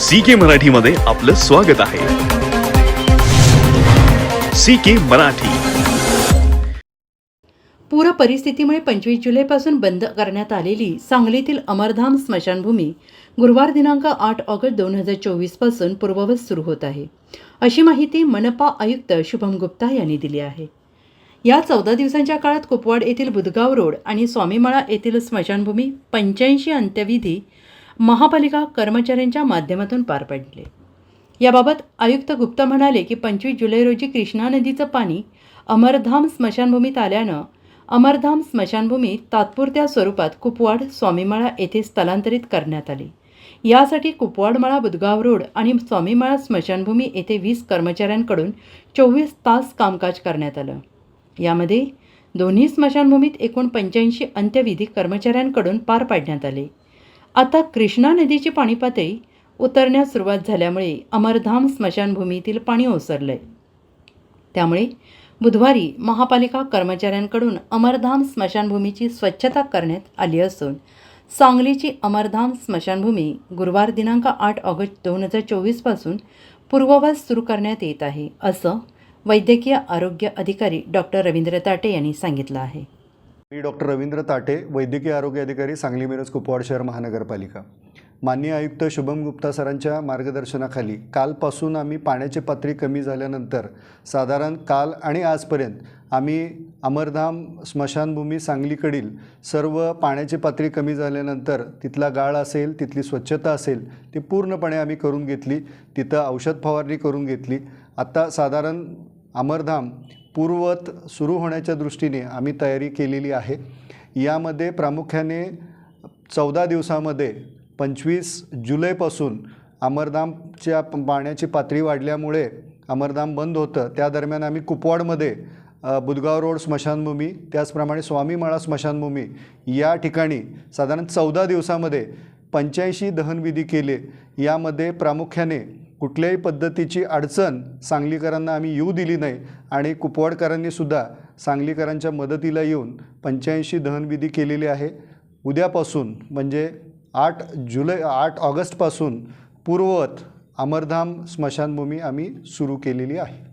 C के मराठीमध्ये आपलं स्वागत आहे. C K Marathi. पूर परिस्थितीमुळे पंचवीस जुलैपासून बंद करण्यात आलेली सांगलीतील अमरधाम स्मशानभूमी गुरुवार दिनांक आठ ऑगस्ट दोन हजार चोवीसपासून पूर्ववत सुरू होत आहे. अशी माहिती मनपा आयुक्त शुभम गुप्ता यांनी दिली आहे. या चौदा दिवसांच्या काळात कुपवाड येथील बुधगाव रोड आणि स्वामीमळा येथील स्मशानभूमी पंच्याऐंशी अंत्यविधी महापालिका कर्मचाऱ्यांच्या माध्यमातून पार पडले. याबाबत आयुक्त गुप्ता म्हणाले की पंचवीस जुलै रोजी कृष्णा नदीचं पाणी अमरधाम स्मशानभूमीत आल्यानं अमरधाम स्मशानभूमी तात्पुरत्या स्वरूपात कुपवाड स्वामीमाळा येथे स्थलांतरित करण्यात आली. यासाठी कुपवाडमाळा बुधगाव रोड आणि स्वामीमाळा स्मशानभूमी येथे वीस कर्मचाऱ्यांकडून चोवीस तास कामकाज करण्यात आलं. यामध्ये दोन्ही स्मशानभूमीत एकूण पंच्याऐंशी अंत्यविधी कर्मचाऱ्यांकडून पार पाडण्यात आले. आता कृष्णा नदीची पाणी पातळी उतरण्यास सुरुवात झाल्यामुळे अमरधाम स्मशानभूमीतील पाणी ओसरलंय. त्यामुळे बुधवारी महापालिका कर्मचाऱ्यांकडून अमरधाम स्मशानभूमीची स्वच्छता करण्यात आली असून सांगलीची अमरधाम स्मशानभूमी गुरुवार दिनांक आठ ऑगस्ट दोन हजार चोवीसपासून पूर्ववत सुरू करण्यात येत आहे असं वैद्यकीय आरोग्य अधिकारी डॉक्टर रवींद्र ताटे यांनी सांगितलं आहे. मी डॉक्टर रवींद्र ताटे वैद्यकीय आरोग्य अधिकारी सांगली मिरज कुपवाड शहर महानगरपालिका. माननीय आयुक्त शुभम गुप्ता सरांच्या मार्गदर्शनाखाली कालपासून आम्ही पाण्याची पातळी कमी झाल्यानंतर साधारण काल आणि आजपर्यंत आम्ही अमरधाम स्मशानभूमी सांगलीकडील सर्व पाण्याची पातळी कमी झाल्यानंतर तिथला गाळ असेल तिथली स्वच्छता असेल ती पूर्णपणे आम्ही करून घेतली. तिथं औषध फवारणी करून घेतली. आत्ता साधारण अमरधाम पूर्ववत सुरू होण्याच्या दृष्टीने आम्ही तयारी केलेली आहे. यामध्ये प्रामुख्याने चौदा दिवसामध्ये पंचवीस जुलैपासून अमरधामच्या पाण्याची पातळी वाढल्यामुळे अमरधाम बंद होतं. त्या दरम्यान आम्ही कुपवाडमध्ये बुदगाव रोड स्मशानभूमी त्याचप्रमाणे स्वामीमाळा स्मशानभूमी या ठिकाणी साधारण चौदा दिवसामध्ये पंच्याऐंशी दहनविधी केले. यामध्ये प्रामुख्याने कुठल्याही पद्धतीची अडचण सांगलीकरांना आम्ही येऊ दिली नाही आणि कुपवाडकरांनी सुद्धा सांगलीकरांच्या मदतीला येऊन पंच्याऐंशी दहनविधी केलेली आहे. उद्यापासून म्हणजे आठ जुलै आठ ऑगस्टपासून पूर्ववत अमरधाम स्मशानभूमी आम्ही सुरू केलेली आहे.